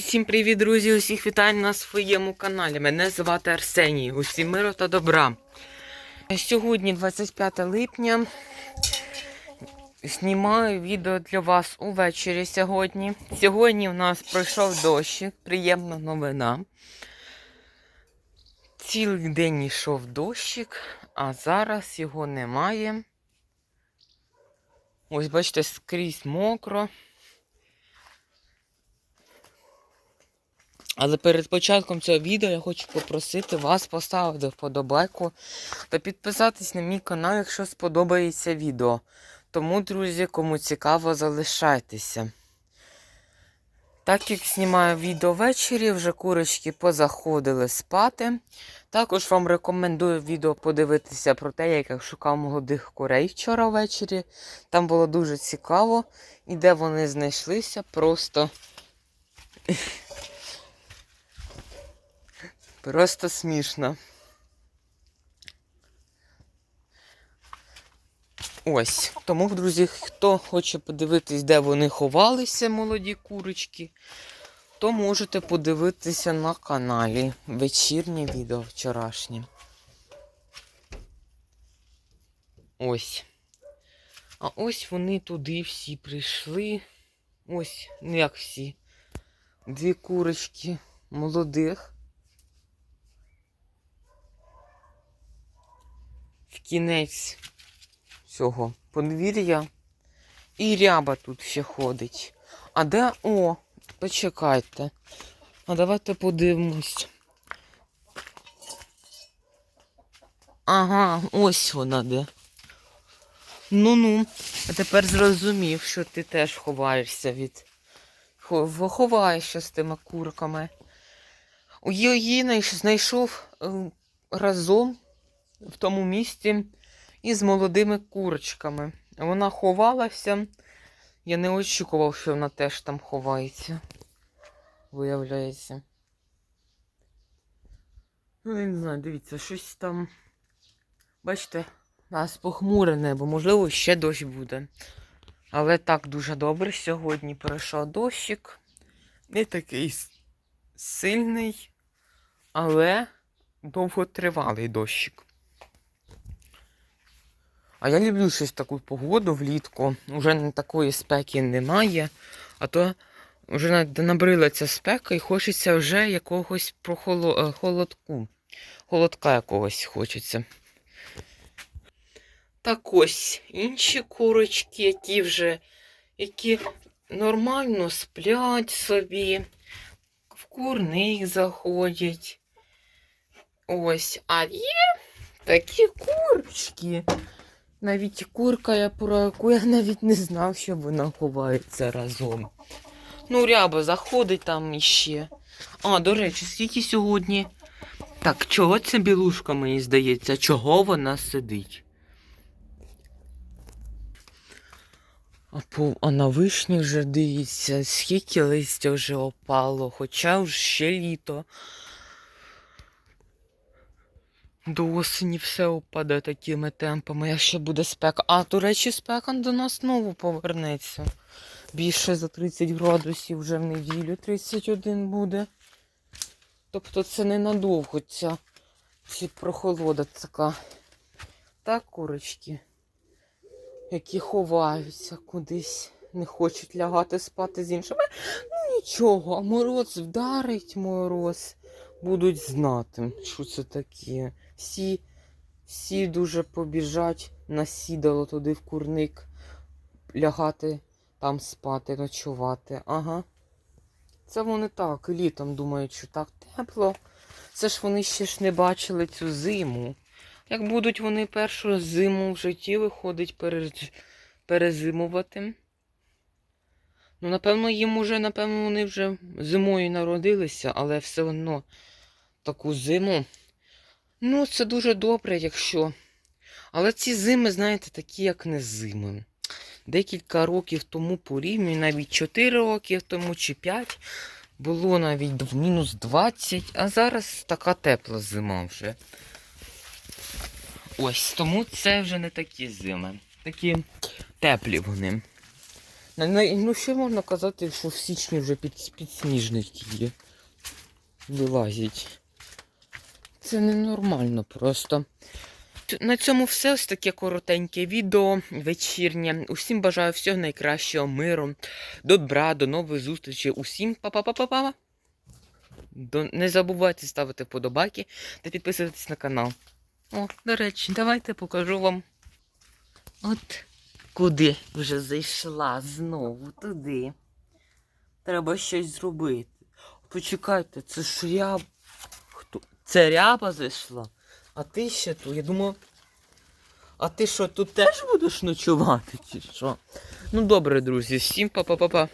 Всім привіт, друзі! Усіх вітаю на своєму каналі. Мене звати Арсеній. Усім миру та добра. Сьогодні 25 липня. Знімаю відео для вас увечері сьогодні. Сьогодні у нас пройшов дощик, приємна новина. Цілий день йшов дощик, а зараз його немає. Ось, бачите, скрізь мокро. Але перед початком цього відео я хочу попросити вас поставити вподобайку та підписатись на мій канал, якщо сподобається відео. Тому, друзі, кому цікаво, залишайтеся. Так як знімаю відео ввечері, вже курочки позаходили спати. Також вам рекомендую відео подивитися про те, як я шукав молодих курей вчора ввечері. Там було дуже цікаво. І де вони знайшлися, просто. Просто смішно. Ось. Тому, друзі, хто хоче подивитись, де вони ховалися, молоді курочки, то можете подивитися на каналі вечірнє відео вчорашнє. Ось. А ось вони туди всі прийшли. Ось, ну як всі. Дві курочки молодих. В кінець цього подвір'я. І ряба тут ще ходить. А де. О, почекайте. А давайте подивимось. Ага, ось вона де. Ну-ну, а тепер зрозумів, що ти теж ховаєшся від. Ховаєшся з тими курками. У її знайшов е, разом в тому місці із молодими курочками. Вона ховалася. Я не очікував, що вона теж там ховається. Виявляється. Ну, я не знаю, дивіться, щось там. Бачите, у нас похмуре небо, можливо, ще дощ буде. Але так дуже добре. Сьогодні пройшов дощик. Не такий сильний, але довготривалий дощик. А я люблю щось таку погоду влітку. Уже такої спеки немає, а то вже набрила ця спека і хочеться вже якогось прохоло... е, холодку. Холодка якогось хочеться. Так ось інші курочки, які вже які нормально сплять собі, в курник заходять. Ось, а є такі курочки. Навіть курка, про яку я навіть не знав, що вона ховається разом. Ну, ряба заходить там іще. А, до речі, скільки сьогодні. Так, чого ця білушка, мені здається? Чого вона сидить? А, по, а на вишні вже дивіться, скільки листя вже опало, хоча вже ще літо. До осені все опаде такими темпами, якщо буде спека. А, до речі, спека до нас знову повернеться. Більше за 30 градусів вже в неділю 31 буде. Тобто це ненадовго ця чи прохолода така. Так, курочки, які ховаються кудись, не хочуть лягати спати з іншими. Ну нічого, а мороз вдарить мороз. Будуть знати, що це таке. Всі, всі дуже побіжать на сідало туди в курник, лягати там спати, ночувати. Ага. Це вони так, літом думають, що так тепло. Це ж вони ще ж не бачили цю зиму. Як будуть вони першу зиму в житті виходить перез... перезимувати. Ну, напевно, їм уже, напевно, вони вже зимою народилися, але все одно таку зиму. Ну, це дуже добре, якщо. Але ці зими, знаєте, такі, як не зими. Декілька років тому порівнюю, навіть 4 роки тому чи 5, було навіть в мінус 20, а зараз така тепла зима вже. Ось, тому це вже не такі зими. Такі теплі вони. Ну, ще можна казати, що в січні вже під, підсніжники є. Вилазять. Це ненормально просто. На цьому все. Ось таке коротеньке відео вечірнє. Усім бажаю всього найкращого миру, добра, до нових зустрічей. Усім па-па-па-па-па. Не забувайте ставити вподобайки та підписуватись на канал. О, до речі, давайте покажу вам. От куди вже зайшла знову туди. Треба щось зробити. Почекайте, це ж ряб. Це ряба зайшла. А ти ще тут. Я думав. А ти що, тут теж будеш ночувати, чи що? Ну добре, друзі, всім па-па-па-па.